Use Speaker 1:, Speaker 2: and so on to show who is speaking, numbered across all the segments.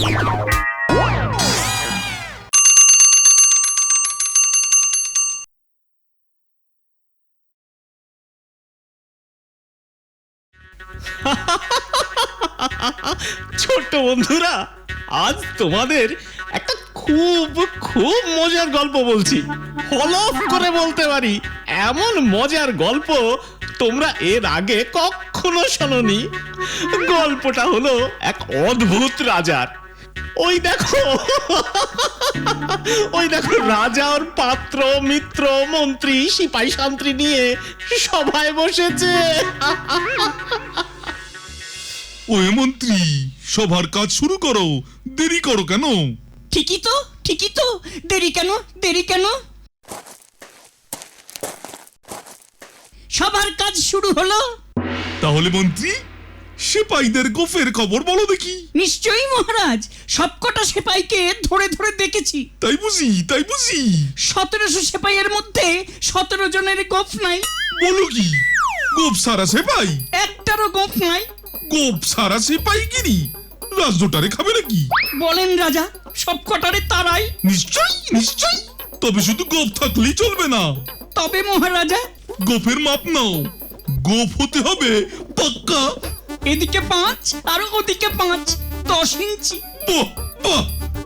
Speaker 1: ছোট্ট বন্ধুরা, আজ তোমাদের একটা খুব খুব মজার গল্প বলছি। হলফ করে বলতে পারি, এমন মজার গল্প তোমরা এর আগে কখনো শোনোনি। গল্পটা হলো এক অদ্ভুত রাজার। ওই দেখো। ওই দেখো রাজা ওর পাত্র মিত্র মন্ত্রী সিপাই শান্ত্রী নিয়ে সভায় বসেছে।
Speaker 2: ওই মন্ত্রী সবার কাজ শুরু করো। দেরি করো কেন?
Speaker 3: ঠিকই তো ঠিকই তো। দেরি কেন? দেরি কেন? সবার কাজ শুরু হলো।
Speaker 2: তাহলে মন্ত্রী সিপাহীদের গোফের খবর বলো দেখি।
Speaker 3: নিশ্চয়ই মহারাজ সবকটা সেপাইকে ধরে ধরে দেখেছি।
Speaker 2: তাই বুঝি তাই বুঝি।
Speaker 3: সতেরোশো সেপাইয়ের মধ্যে সতেরো জনের গোপ নাই।
Speaker 2: বলো কি গোপ সারা সেপাই?
Speaker 3: একটারও গোপ নাই।
Speaker 2: গোপ সারা সেপাই গিরি? রাজদোটারে খাবে নাকি?
Speaker 3: বলেন রাজা সবকটারে তারাই।
Speaker 2: নিশ্চয় নিশ্চয় তবে শুধু গোপ থাকলেই চলবে না।
Speaker 3: তবে মহারাজা।
Speaker 2: গোফের মাপ নাও। গোপ হতে হবে পাক্কা।
Speaker 3: এদিকে পাঁচ আর ওদিকে পাঁচ। দশ ইঞ্চি।
Speaker 2: বাহ বাহ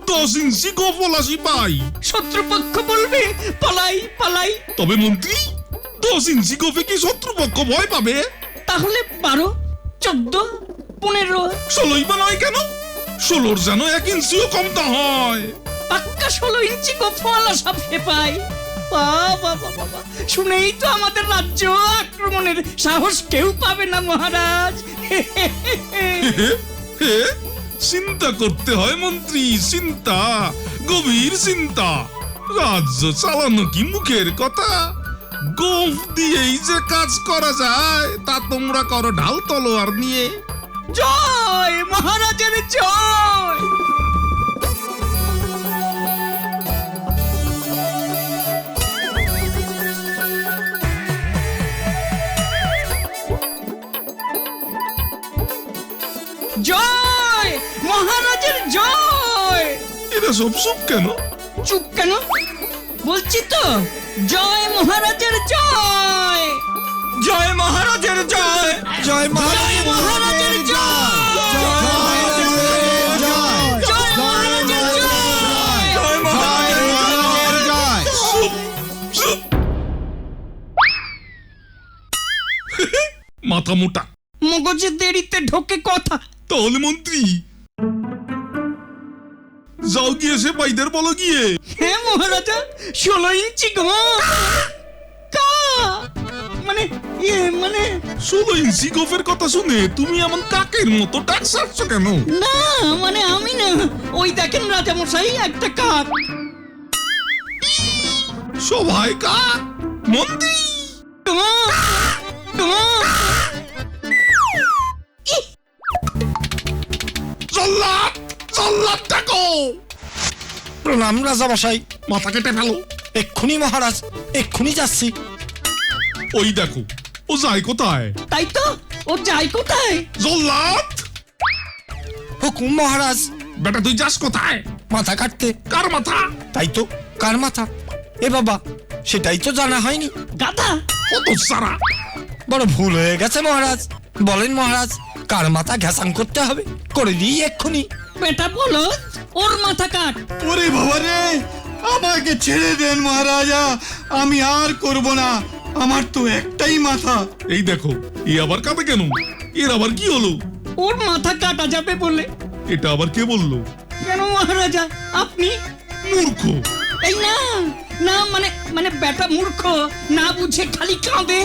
Speaker 2: দশ ইঞ্চি গোফলা সিপাই
Speaker 3: শত্রুপক্ষ বলবে পালাই পালাই।
Speaker 2: তবে মন্ত্রী দশ ইঞ্চি গোফে কি শত্রুপক্ষ ভয় পাবে?
Speaker 3: তাহলে বারো চোদ্দ পনেরো।
Speaker 2: ষোলোই বা নয় কেন? ষোলোর যেন এক ইঞ্চিও কম তা হয়।
Speaker 3: পাক্কা ষোলো ইঞ্চি গোফওয়ালা সব সেপাই বাবা বাবা শুনেই তো আমাদের রাজ্য আক্রমণের সাহস কেউ পাবে না মহারাজ।
Speaker 2: চিন্তা করতে হয়, মন্ত্রী, চিন্তা, গভীর চিন্তা। রাজ্য চালানো কি মুখের কথা? গোফ দিয়েই যে কাজ করা যায়, তা তোমরা করো ঢাল তলোয়ার নিয়ে।
Speaker 3: জয় মহারাজের জয়!
Speaker 2: এরা সব সব কেন?
Speaker 3: চুপ কেন? বলছি তো জয় মহারাজের জয়!
Speaker 1: জয় মহারাজের জয়! জয়
Speaker 3: মহারাজের জয়! জয় মহারাজের জয়!
Speaker 2: চুপ চুপ! মাথা মোটা।
Speaker 3: মগজের দেরিতে ঢোকে কথা।
Speaker 2: তাহলে মন্ত্রী যাও গিয়ে সে পাইদের বলো গিয়ে।
Speaker 3: হ্যাঁ মহারাজা ষোলো ইঞ্চি কা? মানে ইয়ে মানে
Speaker 2: ষোলো ইঞ্চি গোফের কথা শুনে তুমি এমন কাকের মতো ডাক সারছো কেন?
Speaker 3: না মানে আমি না ওই দেখেন রাজা মশাই একটা কাক।
Speaker 2: সবাই কাক? মন্ত্রী
Speaker 4: প্রণাম রাজামশাই
Speaker 2: মাথা কেটে ফেলো।
Speaker 4: এক্ষুনি মহারাজ এক্ষুনি যাচ্ছি।
Speaker 2: ওই দেখো ও যায় কোথায়?
Speaker 3: তাই তো ও যায় কোথায়?
Speaker 2: জল্লাদ!
Speaker 4: হুকুম মহারাজ।
Speaker 2: বেটা তুই যাস কোথায়?
Speaker 4: মাথা কাটতে।
Speaker 2: কার মাথা?
Speaker 4: তাই তো কার মাথা? এ বাবা সেটাই তো জানা হয়নি।
Speaker 3: গাধা!
Speaker 2: হতো সারা।
Speaker 4: বড় ভুল হয়ে গেছে মহারাজ। বলেন মহারাজ কার মাথা ঘ্যাসাং করতে হবে? করে দিই এক্ষুনি।
Speaker 3: বেটা বলো। ওর মাথা কাট।
Speaker 5: ওরে বাবা রে আমাকে ছেড়ে দেন মহারাজা আমি আর করব না। আমার তো একটাই মাথা।
Speaker 2: এই দেখো এ আবার কাঁদে কেন? এর আবার কি হলো?
Speaker 3: ওর মাথা কাটা যাবে বলে।
Speaker 2: এটা আবার কে বলল?
Speaker 3: কেন মহারাজা আপনি?
Speaker 2: মূর্খ।
Speaker 3: এই না না মানে মানে বেটা মূর্খ না বুঝে খালি কাঁদে।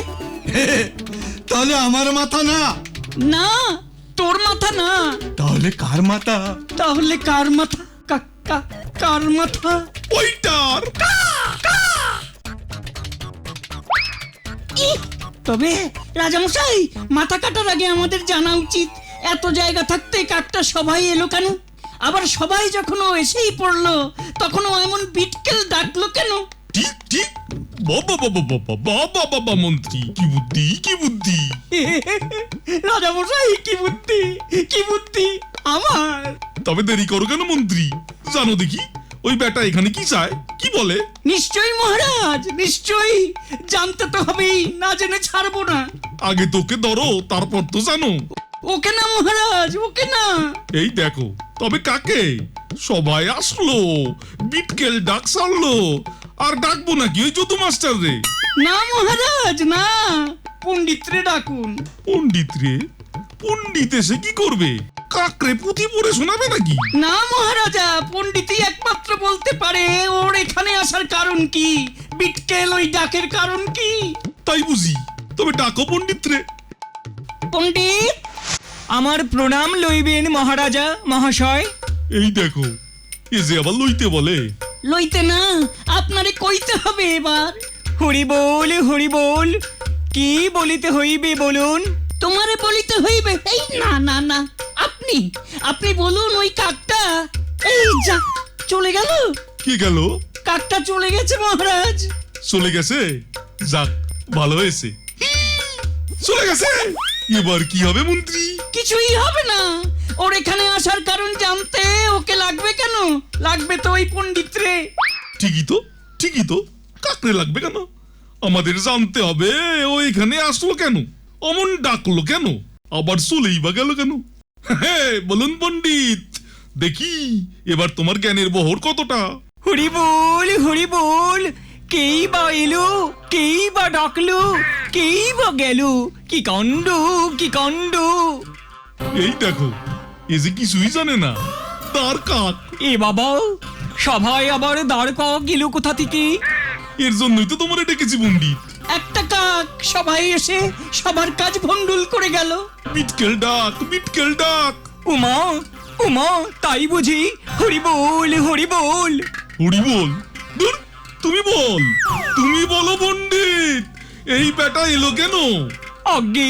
Speaker 5: তাহলে আমার মাথা না?
Speaker 3: না তোর মাথা না।
Speaker 5: তাহলে কার মাথা?
Speaker 3: তাহলে কার মাথা? কার মাথা
Speaker 2: ওইটার!
Speaker 3: তবে রাজামশাই মাথা কাটার আগে আমাদের জানা উচিত এত জায়গা থাকতে কাকটা সবাই এলো কেন আবার সবাই যখন এসেই পড়ল তখন এমন বিটকেল ডাকলো কেন
Speaker 2: ঠিক ঠিক বাবা বাবা বাবা বাবা বাবা মন্ত্রী কি বুদ্ধি কি বুদ্ধি
Speaker 3: রাজামশাই কি বুদ্ধি কি বুদ্ধি আমার?
Speaker 2: তবে দেরি করো কেন মন্ত্রী? জানো দেখি ওই বেটা এখানে কি চায়? কি বলে?
Speaker 3: নিশ্চয়ই মহারাজ নিশ্চয়ই। জানতে তো হবেই না জেনে ছাড়বো না।
Speaker 2: আগে তোকে ধরো তারপর তো জানো।
Speaker 3: ওকে না মহারাজ ওকে না।
Speaker 2: এই দেখো তবে কাকে? সবাই আসলো বিটকেল ডাক সারলো। আর ডাকবো নাকি ওই যদু মাস্টার রে?
Speaker 3: না মহারাজ না। পণ্ডিতরে ডাকুন।
Speaker 2: পণ্ডিত রে পণ্ডিত এসে কি করবে? কাকরে পুঁথি পড়ে শোনাবে নাকি?
Speaker 3: না মহারাজা পণ্ডিতই একমাত্র বলতে পারে ওর এখানে আসার কারণ কি? বিটকেল ওই ডাকের কারণ কি?
Speaker 2: তাই বুঝি। তবে ডাকো পণ্ডিত রে।
Speaker 3: পণ্ডিত
Speaker 6: আমার প্রণাম লইবেন মহারাজা মহাশয়।
Speaker 2: এই দেখো এ যে আবার লইতে বলে।
Speaker 3: লইতে না আপনারে কইতে হবে এবার।
Speaker 6: হরি বল হরি বল কি বলিতে হইবে বলুন?
Speaker 3: তোমারে বলিতে হইবে। এই না না না আপনি আপনি বলুন ওই কাকটা। এই যা চলে গেল।
Speaker 2: কি গেল?
Speaker 3: কাকটা চলে গেছে মহারাজ।
Speaker 2: চলে গেছে? যাক ভালো হয়েছে। চলে গেছে? এবার কি হবে মন্ত্রী?
Speaker 3: কিছুই হবে না। ওর এখানে আসার কারণ জানতে ওকে লাগবে কেন? লাগবে তো ওই পণ্ডিত রে
Speaker 2: ঠিকই তো ঠিকই তো। কাকরে লাগবে কেন? আমাদের জানতে হবে ও এখানে আসলো কেন? অমন ডাকলো কেন? আবার চলেই বা গেল কেন? হ্যাঁ বলুন পণ্ডিত দেখি এবার তোমার জ্ঞানের বহর কতটা?
Speaker 6: হরি বল হরি বল কেই বা এলো কেই বা ডাকলো কেই বা গেল কি কাণ্ড কি কাণ্ড?
Speaker 2: এই দেখো এ যে কিছুই জানে না তার কাক।
Speaker 6: এ বাবা সভায় আবার দাঁড় কক এলো কোথা থেকে?
Speaker 2: এর জন্যই তো তোমার ডেকেছি পণ্ডিত।
Speaker 3: একটা কাক সবাই এসে সবার কাজ ভন্ডুল করে গেল।
Speaker 2: বিটকেল ডাক বিটকেল ডাক।
Speaker 6: উমা উমা তাই বুঝি হরি বল হরি বল
Speaker 2: হরি বল ধুর, তুমি বল তুমি বলো পণ্ডিত এই বেটা এলো কেন?
Speaker 6: অজ্ঞে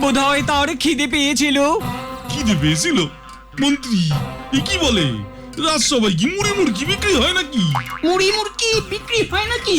Speaker 6: বোধহয় তার খিদে পেয়েছিল।
Speaker 2: কি দেবে ছিল মন্ত্রী এ কি বলে? রাজসভায় কি মুড়ি মুরগি বিক্রি হয় নাকি?
Speaker 3: মুড়ি মুরকি বিক্রি হয় নাকি?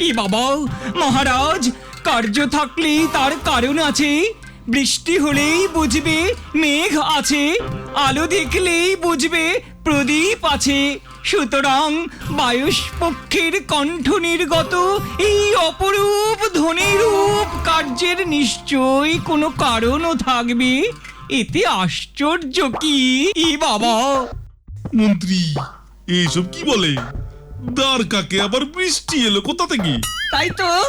Speaker 6: এ বাবা, মহারাজ, কার্য থাকলেই তার কারণ আছে। বৃষ্টি হলেই বুঝবে মেঘ আছে, আলো দেখলেই বুঝবে প্রদীপ আছে। সুতরাং বায়ুষ পক্ষের কণ্ঠ নির্গত এই অপরূপ ধ্বনিরূপ কার্যের নিশ্চয়ই কোনো কারণও থাকবে। এতে আশ্চর্য কি? বাবা।
Speaker 2: মন্ত্রী এইসব কি বলে? দ্বার কাকে? আবার বৃষ্টি এলো কোথা থেকে?
Speaker 3: তাই তো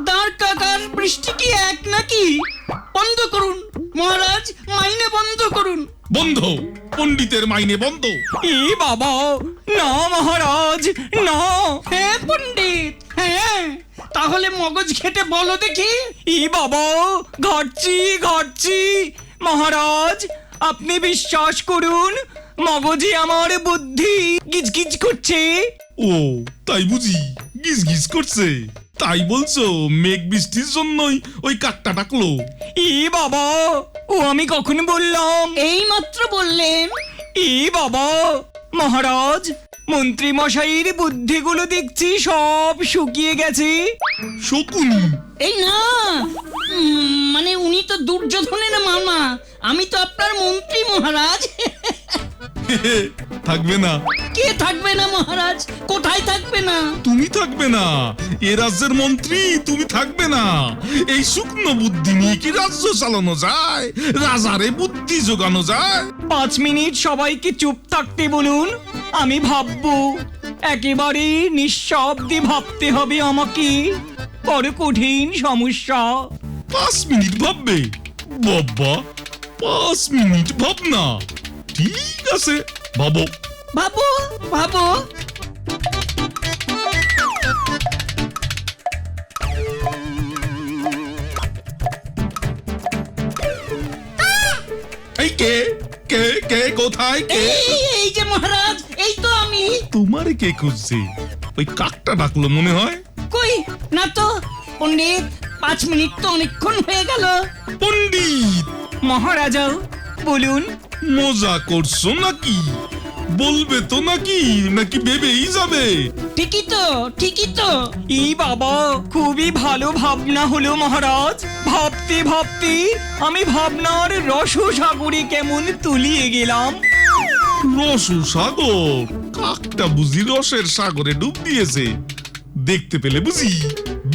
Speaker 3: দাঁড় কাকার বৃষ্টি কি এক নাকি? বন্ধ করুন মহারাজ মাইনে বন্ধ করুন।
Speaker 2: বন্ধ পণ্ডিতের মাইনে বন্ধ।
Speaker 6: এ বাবা না মহারাজ না।
Speaker 3: হ্যাঁ পণ্ডিত হ্যাঁ তাহলে মগজ ঘেটে বলো দেখি।
Speaker 6: ই বাবা ঘাটছি ঘাটছি। মহারাজ আপনি বিশ্বাস করুন মগজে আমার বুদ্ধি গিজগিজ করছে।
Speaker 2: ও তাই বুঝি? গিজ গিজ করছে। তাই বলছো মেঘ বৃষ্টির জন্যই ওই কাকটা ডাকলো।
Speaker 6: ই বাবা ও আমি কখন বললাম?
Speaker 3: এই মাত্র বললেন।
Speaker 6: ই বাবা মহারাজ মন্ত্রী মশাইয়ের বুদ্ধিগুলো দেখছি সব শুকিয়ে গেছে।
Speaker 2: শকুনি।
Speaker 3: এই না উম, মানে উনি তো দুর্যোধনের মামা। আমি তো আপনার মন্ত্রী মহারাজ।
Speaker 2: থাকবে না।
Speaker 3: কে থাকবে না মহারাজ? কোথায় থাকবে না?
Speaker 2: তুমি থাকবে না। এ রাজ্যের মন্ত্রী তুমি থাকবে না। এই শুকনো বুদ্ধি নিয়ে কি রাজ্য চালানো যায়? রাজারে বুদ্ধি যোগানো যায়?
Speaker 6: পাঁচ মিনিট সবাইকে চুপ থাকতে বলুন আমি ভাববো একেবারে নিঃশব্দে ভাবতে হবে আমাকে। বড় কঠিন সমস্যা।
Speaker 2: পাঁচ মিনিট ভাববে? বাবা পাঁচ মিনিট ভাবনা। ঠিক আছে। ভাবো।
Speaker 3: ভাবো ভাবো।
Speaker 2: এই কে? কে কে কোথায় কে?
Speaker 3: এই এই যে মহারাজ এই তো আমি।
Speaker 2: তোমারে কে খুঁজছে? ওই কাকটা ডাকলো মনে হয়।
Speaker 3: কই? না তো পণ্ডিত পাঁচ মিনিট তো অনেকক্ষণ হয়ে গেল।
Speaker 2: পণ্ডিত!
Speaker 6: মহারাজা বলুন।
Speaker 2: মজা করছ নাকি? বলবে তো নাকি? নাকি ভেবেই যাবে?
Speaker 3: ঠিকই তো ঠিকই তো।
Speaker 6: ই বাবা খুবই ভালো ভাবনা হলো মহারাজ। ভাবতে ভাবতে আমি ভাবনার রস সাগরে কেমন তুলিয়ে গেলাম।
Speaker 2: রস সাগর? কাকটা বুঝি রসের সাগরে ডুব দিয়েছে। দেখতে পেলে বুঝি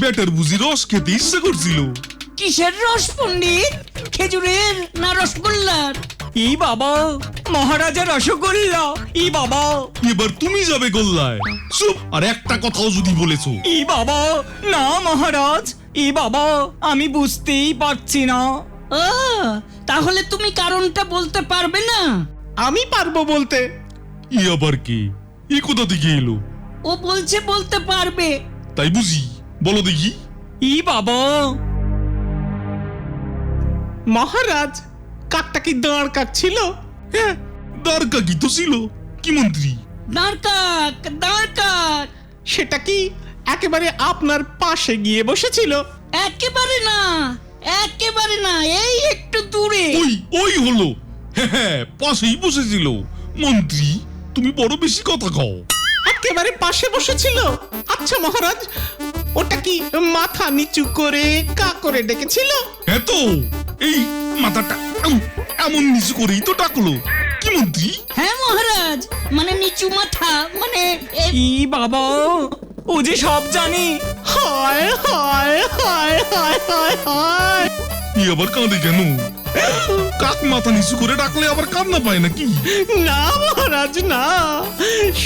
Speaker 2: বেটার বুঝি রস খেতে ইচ্ছে করছিল।
Speaker 3: কিসের রস পণ্ডিত? খেজুরের না রসগোল্লার?
Speaker 6: ই বাবা মহারাজা রসগোল্লা ই বাবা।
Speaker 2: এবার তুমি যাবে গোল্লায়। চুপ আর একটা কথাও যদি বলেছ।
Speaker 6: ই বাবা না মহারাজ ই বাবা আমি বুঝতেই পারছি না।
Speaker 3: ও তাহলে তুমি কারণটা বলতে পারবে না?
Speaker 1: আমি পারব বলতে।
Speaker 2: ই আবার কি? ই কোথা থেকে এলো?
Speaker 3: ও বলছে বলতে পারবে।
Speaker 2: তাই বুঝি। বলো দেখি।
Speaker 6: ই বাবা।
Speaker 1: মহারাজ কাকটা কি দাঁড় কাক ছিল?
Speaker 2: হ্যাঁ দ্বারকা কি তো ছিল। কি মন্ত্রী?
Speaker 3: দাঁড় কাক দাঁড় কাক।
Speaker 1: সেটা কি একেবারে আপনার পাশে গিয়ে বসেছিল?
Speaker 3: একেবারে না একেবারে না এই একটু দূরে।
Speaker 2: ওই ওই হলো। হ্যাঁ হ্যাঁ পাশেই বসেছিল। মন্ত্রী তুমি বড় বেশি কথা কও।
Speaker 1: একেবারে পাশে বসেছিল? আচ্ছা মহারাজ ওটা কি মাথা নিচু করে কা করে ডেকেছিল?
Speaker 2: এত এই মাথাটা এমন নিচু করেই তো ডাকলো। কি মন্ত্রী
Speaker 3: হ্যাঁ মহারাজ মানে নিচু মাথা মানে
Speaker 6: ই বাবা? ও যে সব জানি।
Speaker 1: হায় হায় হায় হায় হায় হায়।
Speaker 2: ই আবার কাঁদে কেন? কাক মাথা নিচু করে ডাকলে আবার কান্না পায় নাকি?
Speaker 1: না মহারাজ না।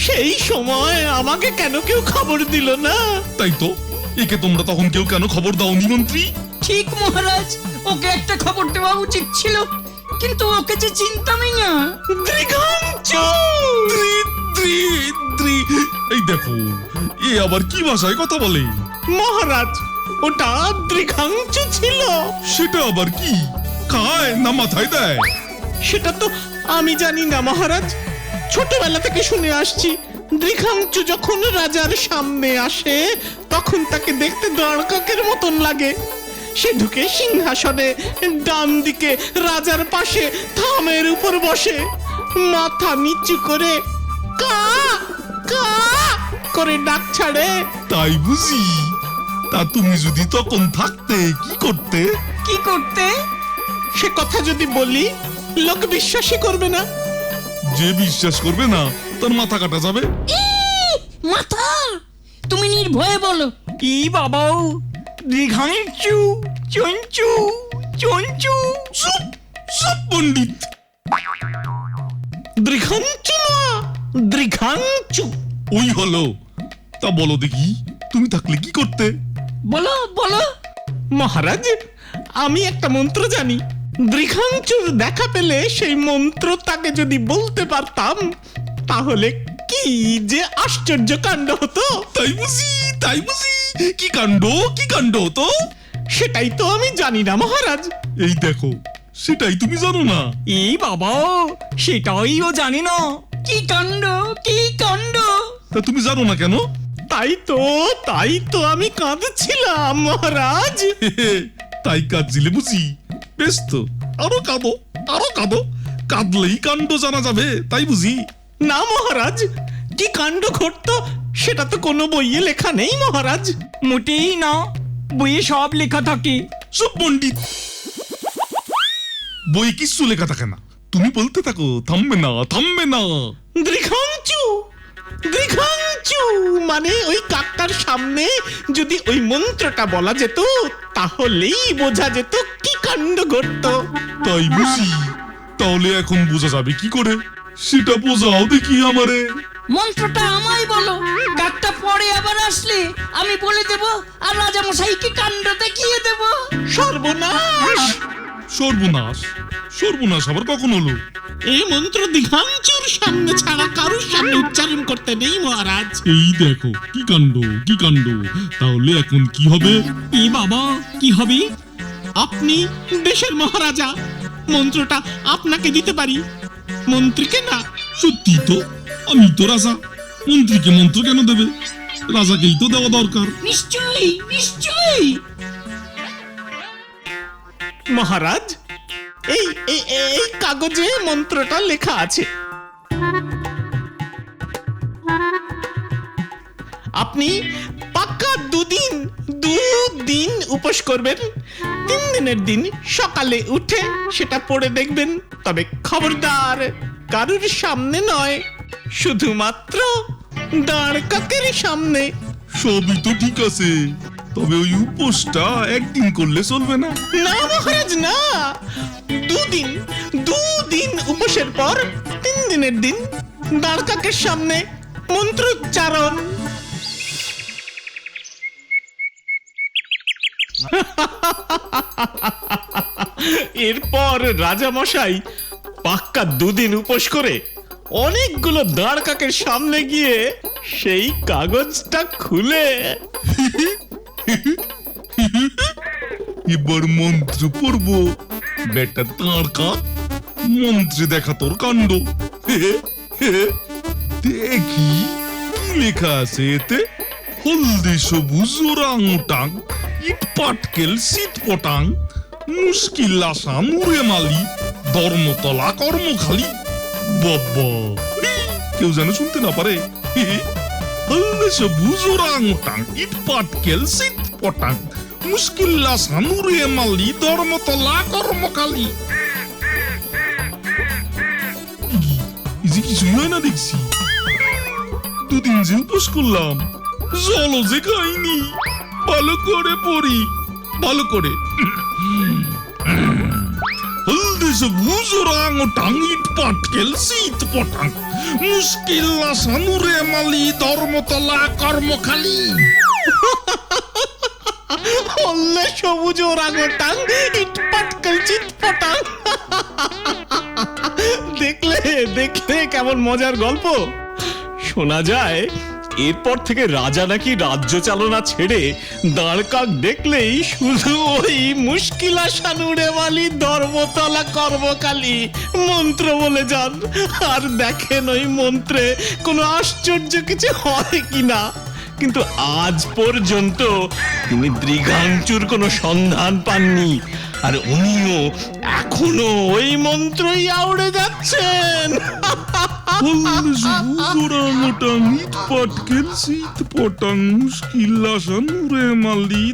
Speaker 1: সেই সময় আমাকে কেন কেউ খবর দিল না?
Speaker 2: তাই তো একে তোমরা তখন কেউ কেন খবর দাওনি মন্ত্রী?
Speaker 3: ঠিক মহারাজ। ওকে একটা খবর দেওয়া উচিত ছিল কিন্তু ওকে যে চিন্তামই না।
Speaker 2: এই দেখো এ আবার কি ভাষায় কথা বলে?
Speaker 1: মহারাজ ওটা দৃঘাঞ্চু ছিল।
Speaker 2: সেটা আবার কি? খায় না মাথায় দেয়?
Speaker 1: সেটা তো আমি জানি না মহারাজ। ছোটবেলা থেকে শুনে আসছি দৃঘাঞ্চু যখন রাজার সামনে আসে তখন তাকে দেখতে দড়কাকের মতন লাগে। সে ঢুকে সিংহাসনে ডান দিকে রাজার পাশে থামের উপর বসে। মাথা নিচু করে কা কা করে ডাক ছাড়ে।
Speaker 2: তাই বুঝি? তা তুমি যদি তখন থাকতে কি করতে?
Speaker 3: কি করতে?
Speaker 1: সে কথা যদি বলি লোক বিশ্বাসই করবে না।
Speaker 2: যে বিশ্বাস করবে না তার মাথা কাটা যাবে।
Speaker 3: মাথা! তুমি নির্ভয়ে বলো।
Speaker 6: ই বাবা দীঘাঞ্চু চঞ্চু চঞ্চু।
Speaker 2: চুপ চুপ পণ্ডিত।
Speaker 1: দৃঘাঞ্চু না দৃঘাঞ্চু।
Speaker 2: ওই হলো। তা বলো দেখি তুমি থাকলে কি করতে?
Speaker 3: বলো বলো।
Speaker 1: মহারাজ আমি একটা মন্ত্র জানি। দৃঘাঞ্চুর দেখা পেলে সেই মন্ত্র তাকে যদি বলতে পারতাম তাহলে কি যে আশ্চর্য কাণ্ড হতো।
Speaker 2: তাই বুঝি তাই বুঝি। কি কাণ্ড? কি কাণ্ড তো?
Speaker 1: সেটাই তো আমি জানি না মহারাজ।
Speaker 2: এই দেখো সেটাই তুমি জানো না।
Speaker 6: এই বাবা সেটাই ও জানি না।
Speaker 3: কি কাণ্ড? কি কাণ্ড?
Speaker 2: তা তুমি জানো না কেন?
Speaker 1: তাই তো তাই তো আমি কাঁদছিলাম মহারাজ।
Speaker 2: তাই কাঁদছিলে বুঝি? বেশ তো আরও কাঁদো আরও কাঁদো। কাঁদলেই কাণ্ড জানা যাবে তাই বুঝি?
Speaker 1: না মহারাজ কি কাণ্ড ঘটতো সেটা তো কোনো বইয়ে লেখা নেই মহারাজ।
Speaker 6: মোটেই না। বইয়ে সব লেখা থাকে।
Speaker 2: সব পণ্ডিত। বই কিচ্ছু লেখা থাকে না। তুমি বলতে থাকো থামবে না থামবে না।
Speaker 1: দৃঘাঞ্চু দৃঘাঞ্চু মানে ওই কাকটার সামনে যদি ওই মন্ত্রটা বলা যেত তাহলেই বোঝা যেত কি কাণ্ড ঘটতো।
Speaker 2: তাই বুঝি তাহলে এখন বোঝা যাবে কি করে? সেটা বোঝাও দেখি আমারে।
Speaker 3: মন্ত্রটা আমায় বলো। কাকটা পরে আবার আসলে আমি বলে দেব আর রাজা রাজামশাইকে কাণ্ড দেখিয়ে দেব।
Speaker 1: সর্বনাশ!
Speaker 2: সর্বনাশ! সর্বনাশ আবার কখন হলো?
Speaker 1: এই মন্ত্র দীঘাঞ্চুর সামনে ছাড়া কারোর সামনে উচ্চারণ করতে নেই মহারাজ।
Speaker 2: এই দেখো কি কাণ্ড কি কাণ্ড? তাহলে এখন কি হবে?
Speaker 6: এ বাবা কি হবে?
Speaker 1: আপনি দেশের মহারাজা মন্ত্রটা আপনাকে দিতে পারি। মন্ত্রীকে না
Speaker 2: সত্যি তো? আমি তো রাজা। মন্ত্রীকে মন্ত্র কেন দেবে? রাজাকেই তো দেওয়া দরকার।
Speaker 3: নিশ্চয়ই নিশ্চয়ই।
Speaker 1: মহারাজ এই এই এই কাগজে মন্ত্রটা লেখা আছে। আপনি পাক্কা দুদিন দুদিন উপোস করবেন। তিন দিনের দিন সকালে উঠে সেটা পড়ে দেখবেন। তবে খবরদার কারুর সামনে নয়। শুধুমাত্র দাঁড় কাকের সামনে।
Speaker 2: সবই তো ঠিক আছে তবে ওই উপোসটা একদিন করলে চলবে না।
Speaker 1: না মহারাজ না। দুদিন দুদিন উপোসের পর তিন দিনের দিন সামনে মন্ত্রোচ্চারণ। এরপর রাজামশাই পাক্কা দুদিন উপোস করে অনেকগুলো দাঁড় কাকের সামনে গিয়ে সেই কাগজটা খুলে।
Speaker 2: এবার মন্ত্র পড়ব। বেটা তাঁর কাক, মন্ত্রে দেখা তোর কাণ্ড। দেখি কি লেখা আছে এতে? হলদে সবুজ ওরাং উটাং ইট পাটকেল শীত পটাং, মুশকিল আশা মুরে মালি, ধর্মতলা কর্মখালি। বাবা কেউ যেন শুনতে না পারে। হলদে সবুজ ওরাং উটাং ইট পাটকেল শীত পটাং। মুশকিল আশা মুরে মালি ধর্মতলা যে কিছুই হয় না দেখছি। দুদিন যে উপোস করলাম। জলও যে খাইনি। ভালো করে পড়ি। ভালো করে। হলদে সবুজ রং টাং ইট পাটকেল শীত পটাং মুশকিল সানুরে মালি ধর্মতলা কর্মখালি
Speaker 1: হল্লে সবুজ ওরাঙ্গটাং ইট পাটকেল চিট দেখলে দেখলে কেমন মজার গল্প শোনা যায় এরপর থেকে রাজা নাকি রাজ্য চালনা ছেড়ে দাঁড়কাক দেখলেই শুধু ওই মুশকিলা সানুরে মালি ধর্মতলা কর্মকালী, মন্ত্র বলে যান। আর দেখেন ওই মন্ত্রে কোনো আশ্চর্য কিছু হয় কিনা। কিন্তু আজ পর্যন্ত তিনি দৃঘাঞ্চুর কোনো সন্ধান পাননি, আর উনিও এখনও ওই মন্ত্রই আউড়ে যাচ্ছেন।
Speaker 2: হলদে সবুজ রং টাং ইট পাটকেল পটাং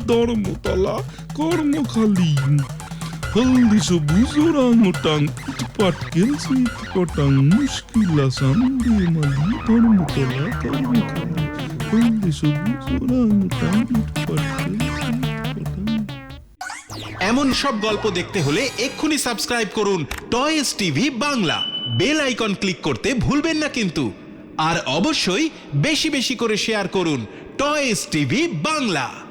Speaker 2: ধর্মতলা কর্মখালি হলদি সবুজ ইট পাটকেল পটাং হলদি সবুজ ইট পাটকেল
Speaker 7: এমন সব গল্প দেখতে হলে এক্ষুনি সাবস্ক্রাইব করুন toys TV Bangla. Bell icon click করতে ভুলবেন না কিন্তু। আর অবশ্যই বেশি বেশি করে শেয়ার করুন টয়েস টিভি বাংলা।